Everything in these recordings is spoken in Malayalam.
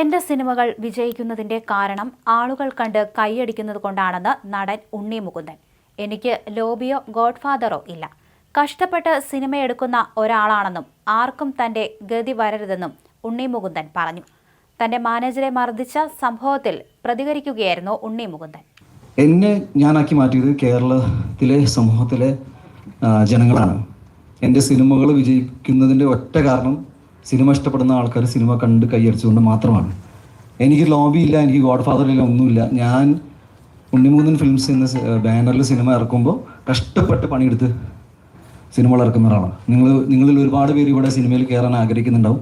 എന്റെ സിനിമകൾ വിജയിക്കുന്നതിന്റെ കാരണം ആളുകൾ കണ്ട് കൈയടിക്കുന്നത് കൊണ്ടാണെന്ന് നടൻ ഉണ്ണി മുകുന്ദൻ. എനിക്ക് ലോബിയോ ഗോഡ്ഫാദറോ ഇല്ല. കഷ്ടപ്പെട്ട് സിനിമയെടുക്കുന്ന ഒരാളാണെന്നും ആർക്കും തന്റെ ഗതി വരരുതെന്നും ഉണ്ണി മുകുന്ദൻ പറഞ്ഞു. തന്റെ മാനേജരെ മർദ്ദിച്ച സംഭവത്തിൽ പ്രതികരിക്കുകയായിരുന്നു ഉണ്ണി മുകുന്ദൻ. എന്നെ ഞാനാക്കി മാറ്റിയത് കേരളത്തിലെ സമൂഹത്തിലെ ജനങ്ങളാണ്. എന്റെ സിനിമകൾ വിജയിക്കുന്നതിന്റെ ഒറ്റ കാരണം സിനിമ ഇഷ്ടപ്പെടുന്ന ആൾക്കാർ സിനിമ കണ്ട് കൈയടിച്ചുകൊണ്ട് മാത്രമാണ്. എനിക്ക് ലോബി ഇല്ല എനിക്ക് ഗോഡ് ഫാദർ ഇല്ല ഒന്നുമില്ല. ഞാൻ ഉണ്ണിമൂന്നൻ ഫിലിംസ് എന്ന ബാനറിൽ സിനിമ ഇറക്കുമ്പോൾ കഷ്ടപ്പെട്ട് പണിയെടുത്ത് സിനിമകൾ ഇറക്കുന്ന ഒരാളാണ്. നിങ്ങൾ നിങ്ങളിൽ ഒരുപാട് പേര് ഇവിടെ സിനിമയിൽ കയറാൻ ആഗ്രഹിക്കുന്നുണ്ടാവും.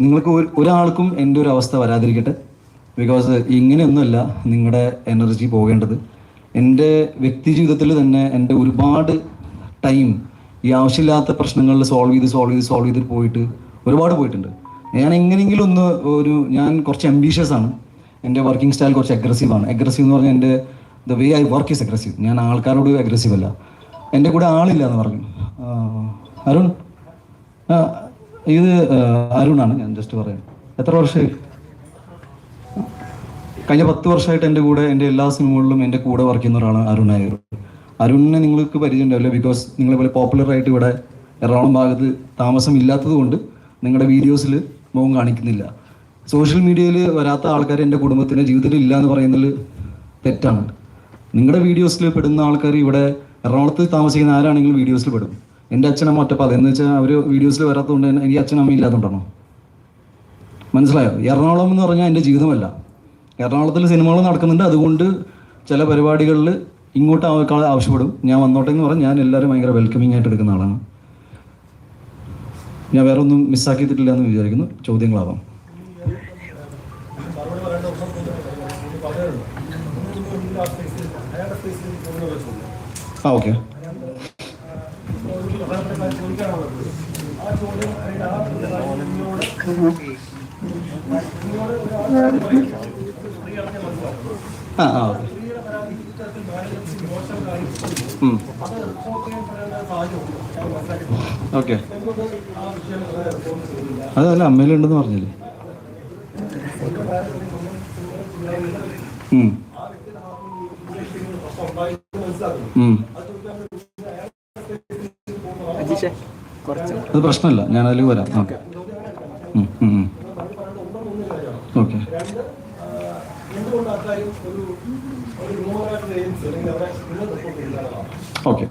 നിങ്ങൾക്ക് ഒരു- ഒരാൾക്കും എന്റെ ഒരു അവസ്ഥ വരാതിരിക്കട്ടെ. ബിക്കോസ് ഇങ്ങനെയൊന്നുമല്ല നിങ്ങളുടെ എനർജി പോകേണ്ടത്. എന്റെ വ്യക്തി ജീവിതത്തിൽ തന്നെ എന്റെ ഒരുപാട് ടൈം ഈ ആവശ്യമില്ലാത്ത പ്രശ്നങ്ങളിൽ സോൾവ് ചെയ്ത് സോൾവ് ചെയ്ത് സോൾവ് ചെയ്ത് പോയിട്ട് ഒരുപാട് പോയിട്ടുണ്ട്. ഞാൻ എങ്ങനെയെങ്കിലും ഒന്ന് ഒരു ഞാൻ കുറച്ച് അംബീഷ്യസ് ആണ്. എന്റെ വർക്കിംഗ് സ്റ്റൈൽ കുറച്ച് അഗ്രസീവ് ആണ്. അഗ്രസീവ് എന്ന് പറഞ്ഞാൽ എന്റെ the way I work is aggressive ഞാൻ ആൾക്കാരോട് അഗ്രസീവ് അല്ല. എന്റെ കൂടെ ആളില്ല എന്ന് പറഞ്ഞു. അരുൺ? ഇത് അരുണാണ് ഞാൻ ജസ്റ്റ് പറയാം എത്ര വർഷമായി? കഴിഞ്ഞ പത്ത് വർഷമായിട്ട് എന്റെ കൂടെ എന്റെ എല്ലാ സിനിമകളിലും എന്റെ കൂടെ വർക്ക് ചെയ്യുന്ന ഒരാളാണ് അരുൺ നായർ. അരുണിനെ നിങ്ങൾക്ക് പരിചയം ഉണ്ടാവില്ല ബിക്കോസ് നിങ്ങളെ പോലെ പോപ്പുലർ ആയിട്ട് ഇവിടെ എറണാകുളം ഭാഗത്ത് താമസം ഇല്ലാത്തത് കൊണ്ട് നിങ്ങളുടെ വീഡിയോസിൽ മുഖം കാണിക്കുന്നില്ല. സോഷ്യൽ മീഡിയയിൽ വരാത്ത ആൾക്കാർ എന്റെ കുടുംബത്തിന്റെ ജീവിതത്തിൽ ഇല്ല എന്ന് പറയുന്നതിൽ തെറ്റാണ്. നിങ്ങളുടെ വീഡിയോസിൽ പെടുന്ന ആൾക്കാർ ഇവിടെ എറണാകുളത്ത് താമസിക്കുന്ന ആരാണെങ്കിലും വീഡിയോസിൽ പെടും. എന്റെ അച്ഛനമ്മ ഒറ്റപ്പാത അതെന്ന് വെച്ചാൽ അവർ വീഡിയോസിൽ വരാത്തതുകൊണ്ട് തന്നെ എനിക്ക് അച്ഛനമ്മ ഇല്ലാത്തതുകൊണ്ടാണോ? മനസ്സിലായോ? എറണാകുളം എന്ന് പറഞ്ഞാൽ എന്റെ ജീവിതമല്ല. എറണാകുളത്തിൽ സിനിമകൾ നടക്കുന്നുണ്ട്. അതുകൊണ്ട് ചില പരിപാടികളിൽ ഇങ്ങോട്ട് ആവശ്യപ്പെടും. ഞാൻ വന്നോട്ടെ എന്ന് പറഞ്ഞാൽ ഞാൻ എല്ലാവരും ഭയങ്കര വെൽക്കമിങ് ആയിട്ട് എടുക്കുന്ന ആളാണ്. ഞാൻ വേറെ ഒന്നും മിസ്സാക്കിയിട്ടില്ല എന്ന് വിചാരിക്കുന്നു. ചോദ്യങ്ങളാവാം. ആ ഓക്കെ. ആ ആ ഓക്കെ. ഓക്കെ. അതല്ല അമ്മയിലുണ്ടെന്ന് പറഞ്ഞില്ലേ. അത് പ്രശ്നമല്ല. ഞാൻ അതിൽ വരാം. ഓക്കെ. Okay okay.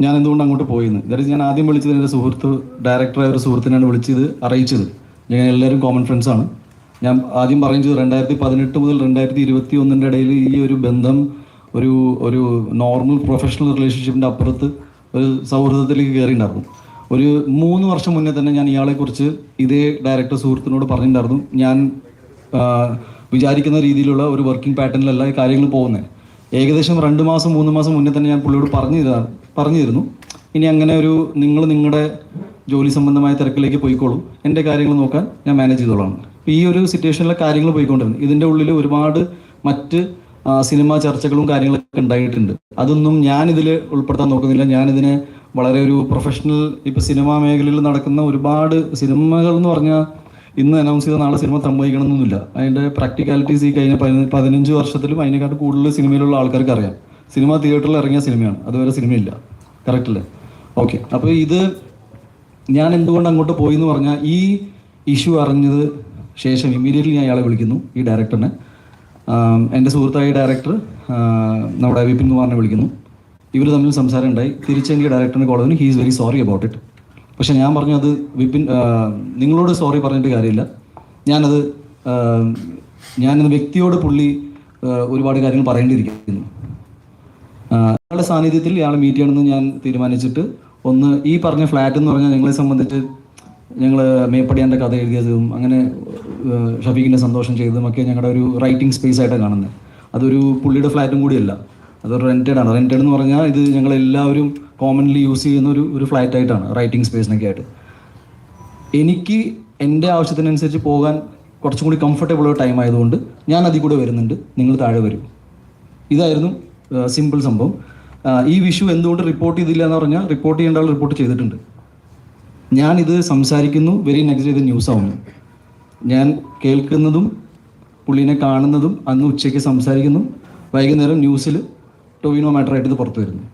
ഞാൻ എന്തുകൊണ്ട് അങ്ങോട്ട് പോയിന്ന്? ദാറ്റ് ഞാൻ ആദ്യം വിളിച്ചത് എന്റെ സുഹൃത്ത് ഡയറക്ടറായ ഒരു സുഹൃത്തിനാണ് വിളിച്ചത് അറിയിച്ചത്. ഞാൻ എല്ലാവരും കോമൺ ഫ്രണ്ട്സാണ് ഞാൻ ആദ്യം പറയുന്നത് രണ്ടായിരത്തി പതിനെട്ട് മുതൽ രണ്ടായിരത്തി ഇരുപത്തി ഒന്നിന്റെ ഇടയിൽ ഈ ഒരു ബന്ധം ഒരു ഒരു നോർമൽ പ്രൊഫഷണൽ റിലേഷൻഷിപ്പിന്റെ അപ്പുറത്ത് ഒരു സൗഹൃദത്തിലേക്ക് കയറിയിട്ടുണ്ടായിരുന്നു. ഒരു മൂന്ന് വർഷം മുന്നേ തന്നെ ഞാൻ ഇയാളെക്കുറിച്ച് ഇതേ ഡയറക്ടർ സുഹൃത്തിനോട് പറഞ്ഞിട്ടുണ്ടായിരുന്നു. ഞാൻ വിചാരിക്കുന്ന രീതിയിലുള്ള ഒരു വർക്കിംഗ് പാറ്റേണിലല്ല കാര്യങ്ങൾ പോകുന്നത് ഏകദേശം രണ്ട് മാസം മൂന്ന് മാസം മുന്നേ തന്നെ ഞാൻ പുള്ളിയോട് പറഞ്ഞു തരാ പറഞ്ഞു തരുന്നു ഇനി അങ്ങനെ ഒരു നിങ്ങൾ നിങ്ങളുടെ ജോലി സംബന്ധമായ തിരക്കിലേക്ക് പോയിക്കോളും. എന്റെ കാര്യങ്ങൾ നോക്കാൻ ഞാൻ മാനേജ് ചെയ്തോളാം. ഈ ഒരു സിറ്റുവേഷനിലെ കാര്യങ്ങൾ പോയിക്കൊണ്ടിരുന്നു. ഇതിന്റെ ഉള്ളിൽ ഒരുപാട് മറ്റ് സിനിമ ചർച്ചകളും കാര്യങ്ങളൊക്കെ ഉണ്ടായിട്ടുണ്ട്. അതൊന്നും ഞാനിതിൽ ഉൾപ്പെടുത്താൻ നോക്കുന്നില്ല. ഞാനിതിനെ വളരെ ഒരു പ്രൊഫഷണൽ ഇപ്പോൾ സിനിമാ മേഖലയിൽ നടക്കുന്ന ഒരുപാട് സിനിമകൾ എന്ന് പറഞ്ഞാൽ ഇന്ന് അനൗൺസ് ചെയ്ത നാളെ സിനിമ സംഭവിക്കണമെന്നൊന്നുമില്ല അതിന്റെ പ്രാക്ടിക്കാലിറ്റീസ് ഈ കഴിഞ്ഞ പതിന- പതിനഞ്ച് വർഷത്തിലും അതിനെക്കാട്ട് കൂടുതൽ സിനിമയിലുള്ള ആൾക്കാർക്ക് അറിയാം. സിനിമ തിയേറ്ററിൽ ഇറങ്ങിയ സിനിമയാണ് അതുവരെ സിനിമയില്ല കറക്റ്റ് അല്ലേ? ഓക്കെ അപ്പോൾ ഇത് ഞാൻ എന്തുകൊണ്ട് അങ്ങോട്ട് പോയി എന്ന് പറഞ്ഞാൽ ഈ ഇഷ്യൂ അറിഞ്ഞത് ശേഷം ഇമ്മീഡിയറ്റ്ലി ഞാൻ അയാളെ വിളിക്കുന്നു ഈ ഡയറക്ടറിനെ എന്റെ സുഹൃത്തായ ഡയറക്ടർ നമ്മുടെ വിപിൻ കുമാറിനെ വിളിക്കുന്നു. ഇവർ തമ്മിൽ സംസാരം ഉണ്ടായി. തിരിച്ചെങ്കിൽ ഡയറക്ടറിന് കോളേജിന് he is very sorry about it പക്ഷെ ഞാൻ പറഞ്ഞു അത് വിപിൻ നിങ്ങളോട് സോറി പറഞ്ഞിട്ട് കാര്യമില്ല. ഞാനത് ഞാനത് വ്യക്തിയോട് പുള്ളി ഒരുപാട് കാര്യങ്ങൾ പറയേണ്ടിയിരിക്കുന്നു. ഇയാളുടെ സാന്നിധ്യത്തിൽ ഇയാളെ മീറ്റ് ചെയ്യണമെന്ന് ഞാൻ തീരുമാനിച്ചിട്ട് ഒന്ന് ഈ പറഞ്ഞ ഫ്ലാറ്റ് എന്ന് പറഞ്ഞാൽ ഞങ്ങളെ സംബന്ധിച്ച് ഞങ്ങൾ മേപ്പടിയാന്റെ കഥ എഴുതിയതും അങ്ങനെ ഷഫീഖിന്റെ സന്തോഷം ചെയ്തതും ഒക്കെ ഞങ്ങളുടെ ഒരു റൈറ്റിംഗ് സ്പേസ് ആയിട്ടാണ് കാണുന്നത്. അതൊരു പുള്ളിയുടെ ഫ്ലാറ്റും കൂടിയല്ല. അതൊരു റെന്റഡ് ആണ്. റെന്റഡ് എന്ന് പറഞ്ഞാൽ ഇത് ഞങ്ങളെല്ലാവരും കോമൺലി യൂസ് ചെയ്യുന്ന ഒരു ഒരു ഫ്ലാറ്റ് ആയിട്ടാണ് റൈറ്റിംഗ് സ്പേസിനൊക്കെ ആയിട്ട്. എനിക്ക് എന്റെ ആവശ്യത്തിനനുസരിച്ച് പോകാൻ കുറച്ചും കൂടി കംഫർട്ടബിൾ ടൈം ആയതുകൊണ്ട് ഞാൻ അതിൽ കൂടെ വരുന്നുണ്ട്. നിങ്ങൾ താഴെ വരും. ഇതായിരുന്നു സിമ്പിൾ സംഭവം. ഈ വിഷു എന്തുകൊണ്ട് റിപ്പോർട്ട് ചെയ്തില്ല എന്ന് പറഞ്ഞാൽ റിപ്പോർട്ട് ചെയ്യേണ്ട ആൾ റിപ്പോർട്ട് ചെയ്തിട്ടുണ്ട്. ഞാൻ ഇത് സംസാരിക്കുന്നു വെരി നെക്സ്റ്റ് ഇത് ന്യൂസ് ആവുന്നു. ഞാൻ കേൾക്കുന്നതും പുള്ളീനെ കാണുന്നതും അന്ന് ഉച്ചയ്ക്ക് സംസാരിക്കുന്നു. വൈകുന്നേരം ന്യൂസിൽ ടൊവിനോ മാറ്ററായിട്ട് ഇത് പുറത്തു വരുന്നു.